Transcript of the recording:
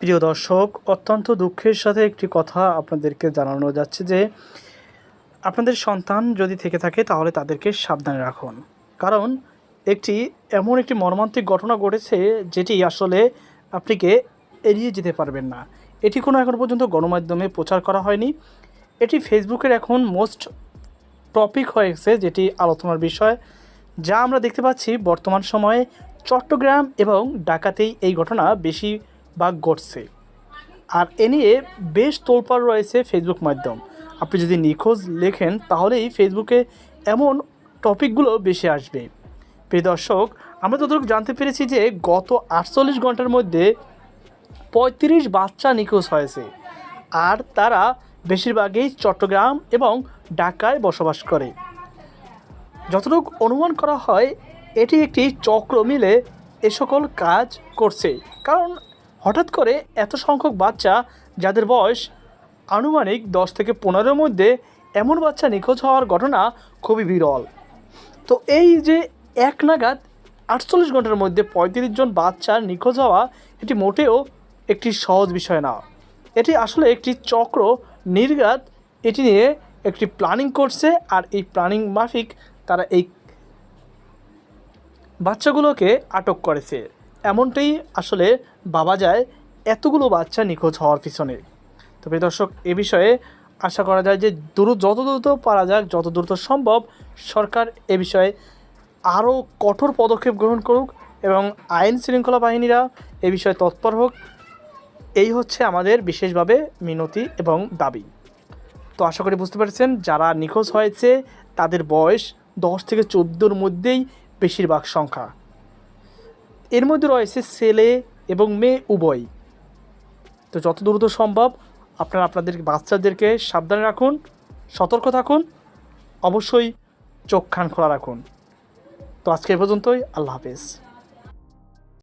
প্রিয় দর্শক, অত্যন্ত দুঃখের সাথে একটি কথা আপনাদেরকে জানানো যাচ্ছে যে, আপনাদের সন্তান যদি থেকে থাকে তাহলে তাদেরকে সাবধানে রাখুন। কারণ একটি, এমন একটি মর্মান্তিক ঘটনা ঘটেছে যেটি আসলে আপনিকে এড়িয়ে যেতে পারবেন না। এটি কোনো এখন পর্যন্ত গণমাধ্যমে প্রচার করা হয়নি। এটি ফেসবুকের এখন মোস্ট টপিক হয়েছে যেটি আলোচনার বিষয়। যা আমরা দেখতে পাচ্ছি বর্তমান সময়ে চট্টগ্রাম এবং ঢাকাতেই এই ঘটনা বেশিরভাগ ঘটছে আর এ নিয়ে বেশ তোলপাড় রয়েছে ফেসবুক মাধ্যম। আপনি যদি নিখোঁজ লেখেন, তাহলেই ফেসবুকে এমন টপিকগুলো বেশি আসবে। প্রিয় দর্শক, আমরা যতটুকু জানতে পেরেছি যে গত আটচল্লিশ ঘণ্টার মধ্যে পঁয়ত্রিশ বাচ্চা নিখোঁজ হয়েছে। আর তারা বেশিরভাগই চট্টগ্রাম এবং ঢাকায় বসবাস করে। যতটুকু অনুমান করা হয়, এটি একটি চক্র মিলে এ সকল কাজ করছে। কারণ হঠাৎ করে এত সংখ্যক বাচ্চা যাদের বয়স আনুমানিক দশ থেকে পনেরোর মধ্যে এমন বাচ্চা নিখোঁজ হওয়ার ঘটনা খুবই বিরল। তো এই যে এক নাগাদ আটচল্লিশ ঘণ্টার মধ্যে পঁয়ত্রিশ জন বাচ্চার নিখোঁজ হওয়া এটি মোটেও একটি সহজ বিষয় না। এটি আসলে একটি চক্র নির্ঘাত। এটি নিয়ে একটি প্ল্যানিং করছে আর এই প্ল্যানিং মাফিক তারা এই বাচ্চাগুলোকে আটক করেছে। এমনটাই আসলে বাবা যায় এতগুলো বাচ্চা নিখোঁজ হওয়ার পিছনে। তবে দর্শক, এ বিষয়ে আশা করা যায় যে দ্রুত, যত দ্রুত পারা যাক, যত দ্রুত সম্ভব সরকার এ বিষয়ে আরও কঠোর পদক্ষেপ গ্রহণ করুক এবং আইন শৃঙ্খলা বাহিনীরা এ বিষয়ে তৎপর হোক। এই হচ্ছে আমাদের বিশেষভাবে মিনতি এবং দাবি। তো আশা করি বুঝতে পেরেছেন, যারা নিখোঁজ হয়েছে তাদের বয়স দশ থেকে চোদ্দোর মধ্যেই বেশিরভাগ সংখ্যা। এর মধ্যে রয়েছে ছেলে এবং মেয়ে উভয়। তো যত দ্রুত সম্ভব আপনারা আপনাদের বাচ্চাদেরকে সাবধানে রাখুন, সতর্ক থাকুন, অবশ্যই চোখ খান খোলা রাখুন। তো আজকে এ পর্যন্তই, আল্লাহ হাফেজ।